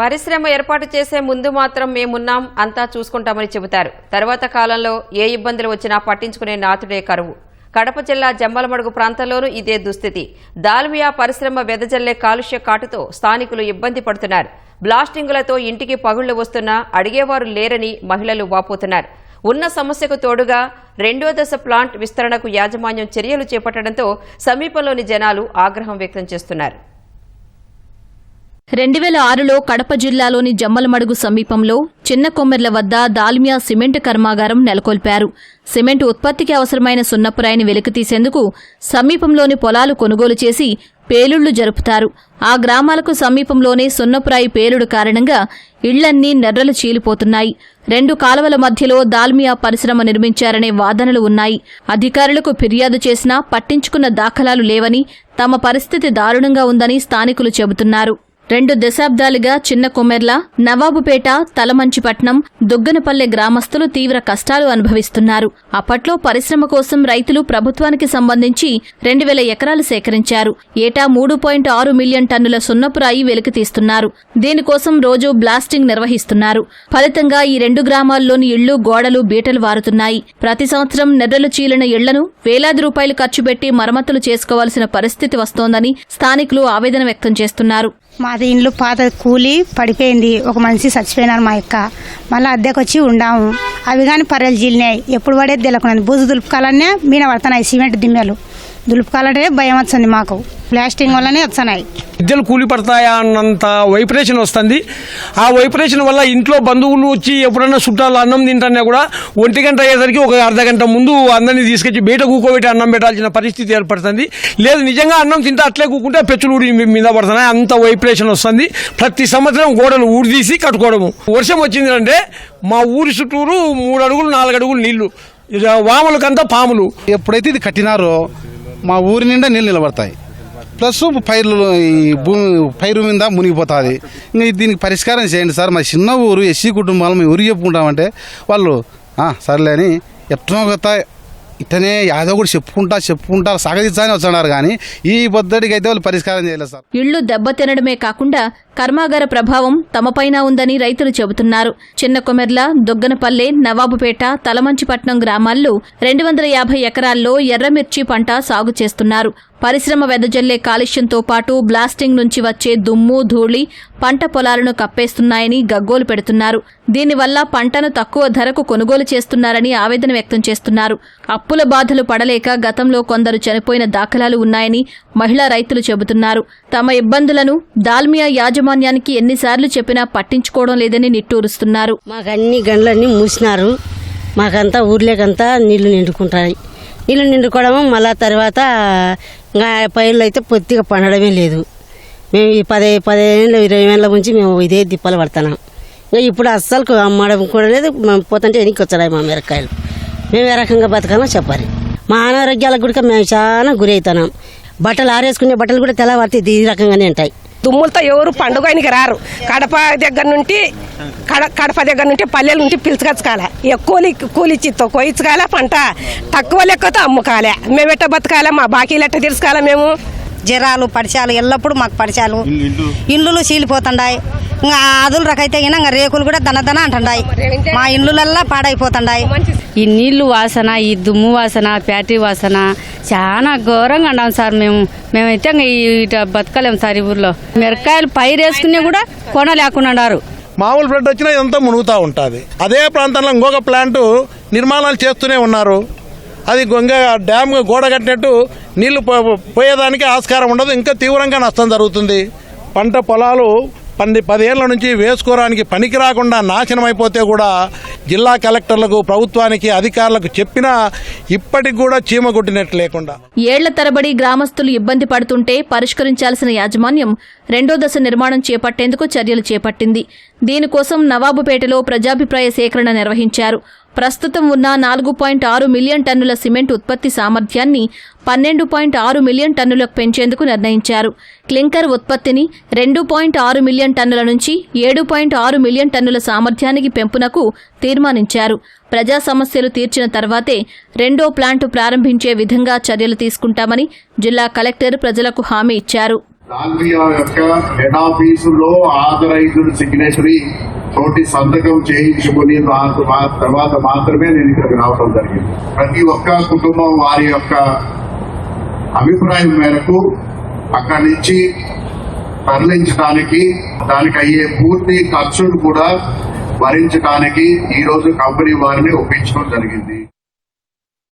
పరిశ్రమ ఏర్పాటు చేసే ముందు మాత్రం మేమున్నాం అంతా చూసుకుంటామని చెబుతారు. తర్వాత కాలంలో ఏ ఇబ్బందులు వచ్చినా పట్టించుకునే నాతుడే కరువు. కడప జిల్లా జమ్మలమడుగు ప్రాంతంలోనూ ఇదే దుస్థితి. దాల్మియా పరిశ్రమ వెదజల్లే కాలుష్య కాటుతో స్థానికులు ఇబ్బంది పడుతున్నారు. బ్లాస్టింగులతో ఇంటికి పగుళ్ళు వస్తున్నా అడిగేవారు లేరని మహిళలు వాపోతున్నారు. ఉన్న సమస్యకు తోడుగా రెండో దశ ప్లాంట్ విస్తరణకు యాజమాన్యం చర్యలు చేపట్టడంతో సమీపంలోని జనాలు ఆగ్రహం వ్యక్తం చేస్తున్నారు. రెండు వేల ఆరులో కడప జిల్లాలోని జమ్మలమడుగు సమీపంలో చిన్న కొమ్మెర్ల వద్ద దాల్మియా సిమెంట్ కర్మాగారం నెలకొల్పారు. సిమెంట్ ఉత్పత్తికి అవసరమైన సున్నపురాయిని వెలికితీసేందుకు సమీపంలోని పొలాలు కొనుగోలు చేసి పేలుళ్ళు జరుపుతారు. ఆ గ్రామాలకు సమీపంలోనే సున్నపురాయి పేలుడు కారణంగా ఇళ్ళన్నీ నెర్రలు చీలిపోతున్నాయి. రెండు కాలువల మధ్యలో దాల్మియా పరిశ్రమ నిర్మించారనే వాదనలు ఉన్నాయి. అధికారులకు ఫిర్యాదు చేసినా పట్టించుకున్న దాఖలాలు లేవని తమ పరిస్థితి దారుణంగా ఉందని స్థానికులు చెబుతున్నారు. రెండు దశాబ్దాలుగా చిన్న కొమెర్ల నవాబుపేట తలమంచిపట్నం దుగ్గనపల్లె గ్రామస్తులు తీవ్ర కష్టాలు అనుభవిస్తున్నారు. అప్పట్లో పరిశ్రమ కోసం రైతులు ప్రభుత్వానికి సంబంధించి రెండు వేల ఎకరాలు సేకరించారు. ఏటా మూడు పాయింట్ ఆరు మిలియన్ టన్నుల సున్నపురాయి వెలికితీస్తున్నారు దీనికోసం రోజు బ్లాస్టింగ్ నిర్వహిస్తున్నారు. ఫలితంగా ఈ రెండు గ్రామాల్లోని ఇళ్ళు గోడలు బీటలు వారుతున్నాయి. ప్రతి సంవత్సరం నెర్రలు చీలిన ఇళ్ళను వేలాది రూపాయలు ఖర్చు పెట్టి మరమ్మతులు చేసుకోవాల్సిన పరిస్థితి వస్తోందని స్థానికులు ఆవేదన వ్యక్తం చేస్తున్నారు. మాది ఇండ్లు పాత కూలి పడిపోయింది. ఒక మనిషి చచ్చిపోయినారు మా యొక్క మళ్ళీ అద్దెకు వచ్చి ఉండాము. అవి కానీ పర్రెలు జీలినాయి. ఎప్పుడు పడేది తెలియకున్నది బూజు దులుపుకాలనే మీన పడుతున్నాయి సిమెంట్ దిమ్మెలు. దులుపుకాలంటే భయం వచ్చింది మాకు. ప్లాస్టింగ్ వల్లనే వస్తున్నాయి. విద్యలు కూలి పడతాయా అన్నంత వైబ్రేషన్ వస్తుంది. ఆ వైబ్రేషన్ వల్ల ఇంట్లో బంధువులు వచ్చి ఎప్పుడన్నా చుట్టాలు అన్నం తింటున్నా కూడా ఒంటి గంట అయ్యేసరికి ఒక అర్ధ గంట ముందు అందరినీ తీసుకొచ్చి బయట కూకోబెట్టి అన్నం పెట్టాల్సిన పరిస్థితి ఏర్పడుతుంది. లేదు నిజంగా అన్నం తింటే అట్లే కూకుంటే పెచ్చులు ఊడి మీ- మీద పడుతున్నాయి. అంత వైబ్రేషన్ వస్తుంది. ప్రతి సంవత్సరం గోడలు ఊడిదీసి కట్టుకోవడము. వర్షం వచ్చిందంటే మా ఊరి చుట్టూరు మూడు అడుగులు నాలుగు అడుగులు నీళ్ళు. ఇక వాములకంతా పాములు. ఎప్పుడైతే ఇది కట్టినారో మా ఊరి నిండా నీళ్ళు నిలబడతాయి. ప్లస్ పైర్లు ఈ భూమి పైరు మీద మునిగిపోతుంది. ఇంకా దీనికి పరిష్కారం చేయండి సార్. మా చిన్న ఊరు ఎస్సీ కుటుంబాలు మేము ఊరు చెప్పుకుంటామంటే వాళ్ళు సర్లే అని ఎట్నో కొత్త ఇట్టనే యాదో కూడా చెప్పుకుంటా చెప్పుకుంటా సాగదించాలని వచ్చారు కానీ ఈ పద్ధతికి అయితే వాళ్ళు పరిష్కారం చేయలేదు సార్. ఇళ్ళు దెబ్బతినడమే కాకుండా కర్మాగార ప్రభావం తమపైన ఉందని రైతులు చెబుతున్నారు. చిన్న కొమెర్ల దుగ్గనపల్లె నవాబుపేట తలమంచిపట్నం గ్రామాల్లో రెండు వందల యాభై ఎకరాల్లో ఎర్రమిర్చి పంట సాగు చేస్తున్నారు. పరిశ్రమ వెదజల్లే కాలుష్యంతో పాటు బ్లాస్టింగ్ నుంచి వచ్చే దుమ్ము ధూళి పంట పొలాలను కప్పేస్తున్నాయని గగ్గోలు పెడుతున్నారు. దీనివల్ల పంటను తక్కువ ధరకు కొనుగోలు చేస్తున్నారని ఆవేదన వ్యక్తం చేస్తున్నారు. అప్పుల బాధలు పడలేక గతంలో కొందరు చనిపోయిన దాఖలాలు ఉన్నాయని మహిళా రైతులు చెబుతున్నారు. తమ ఇబ్బందులను దాల్మియా యాజమాన్యానికి ఎన్నిసార్లు చెప్పినా పట్టించుకోవడం లేదని నిట్టూరుస్తున్నారు. మాకు అన్ని గండ్లన్నీ మూసినారు. మాకంతా ఊర్లేకంతా నీళ్ళు నిండుకుంటాయి. నీళ్ళు నిండుకోవడము మళ్ళా తర్వాత ఇంకా పైర్లు అయితే పొత్తిగా పండడమే లేదు. మేము ఈ పదే పదేళ్ళ ఇరవై ఏళ్ళ నుంచి మేము ఇదే దిప్పలు పడుతున్నాం. ఇంకా ఇప్పుడు అస్సలు అమ్మడం కూడా లేదు. మేము పోతుంటే ఎనికి వచ్చాయి మా మిరకాయలు మేము ఏ రకంగా బతకాలో చెప్పాలి. మా అనారోగ్యాలకు కూడా మేము చాలా గురి అవుతున్నాం. బట్టలు ఆరేసుకునే బట్టలు కూడా తెల్లవారితే ఈ రకంగానే ఉంటాయి. దుమ్ములతో ఎవరు పండుగనికి రారు. కడప దగ్గర నుండి కడ కడప దగ్గర నుండి పల్లెల నుండి పిలుచుకొచ్చుకోవాలి. ఎక్కువ కూలిచ్చితో కోయించుకోవాలా పంట? తక్కువ లెక్కతో అమ్ముకోవాలి. మేము ఎట్ట బతకాలా? మా బాకీలు ఎట్ట తీర్చుకోవాలా మేము? జ్వరాలు పరిచయాలు ఎల్లప్పుడూ మాకు పరిచయాలు ఇండ్లు చీలిపోతుండాయి. ఇంకా అదులు రకైతే ఇంకా రేకులు కూడా దన దన అంటుండాయి. మా ఇండ్లల్లా పాడైపోతుండాయి. ఈ నీళ్ళు వాసన ఈ దుమ్ము వాసన ప్యాటీ వాసన చాలా ఘోరంగా ఉన్నాం సార్ మేము. మేమైతే ఇట బతకలేం సార్ ఈ ఊర్లో. మిరకాయలు పైరేసుకునే కూడా కొనలేకున్నారు మామూలు ఫ్లడ్ వచ్చినా ఇదంతా మునుగుతూ ఉంటుంది. అదే ప్రాంతంలో ఇంకొక ప్లాంట్ నిర్మాణాలు చేస్తూనే ఉన్నారు. అది గొంగ డ్యామ్ గోడ కట్టినట్టు నీళ్ళు పో- పోయేదానికి ఆస్కారం ఉండదు. ఇంకా తీవ్రంగా నష్టం జరుగుతుంది. పంట పొలాలు పది పదేళ్ళ నుంచి వేసుకోవడానికి పనికి రాకుండా నాశనం అయిపోతే కూడా జిల్లా కలెక్టర్లకు ప్రభుత్వానికి అధికారులకు చెప్పినా ఇప్పటికి కూడా చీమ కొట్టినట్టు లేకుండా. ఏళ్ళ తరబడి గ్రామస్తులు ఇబ్బంది పడుతుంటే పరిష్కరించాల్సిన యాజమాన్యం రెండో దశ నిర్మాణం చేపట్టేందుకు చర్యలు చేపట్టింది. దీనికోసం నవాబుపేటలో ప్రజాభిప్రాయ సేకరణ నిర్వహించారు. ప్రస్తుతం ఉన్న నాలుగు పాయింట్ ఆరు మిలియన్ టన్నుల సిమెంట్ ఉత్పత్తి సామర్థ్యాన్ని పన్నెండు పాయింట్ ఆరు మిలియన్ టన్నులకు పెంచేందుకు నిర్ణయించారు. క్లింకర్ ఉత్పత్తిని రెండు పాయింట్ ఆరు మిలియన్ టన్నుల నుంచి ఏడు పాయింట్ ఆరు మిలియన్ టన్నుల సామర్థ్యానికి పెంపునకు తీర్మానించారు. ప్రజా సమస్యలు తీర్చిన తర్వాతే రెండో ప్లాంటు ప్రారంభించే విధంగా చర్యలు తీసుకుంటామని జిల్లా కలెక్టర్ ప్రజలకు హామీ ఇచ్చారు. లాల్మియా యొక్క హెడ్ ఆఫీసులో ఆథరైజ్డ్ సిగ్నేచరీ తోటి సంతకం చేయించుకుని తర్వాత మాత్రమే నేను ఇక్కడికి రావడం జరిగింది. ప్రతి ఒక్క కుటుంబం వారి యొక్క అభిప్రాయం మేరకు అక్కడి నుంచి తరలించడానికి దానికి అయ్యే పూర్తి ఖర్చును కూడా భరించడానికి ఈరోజు కంపెనీ వారిని ఒప్పించడం జరిగింది.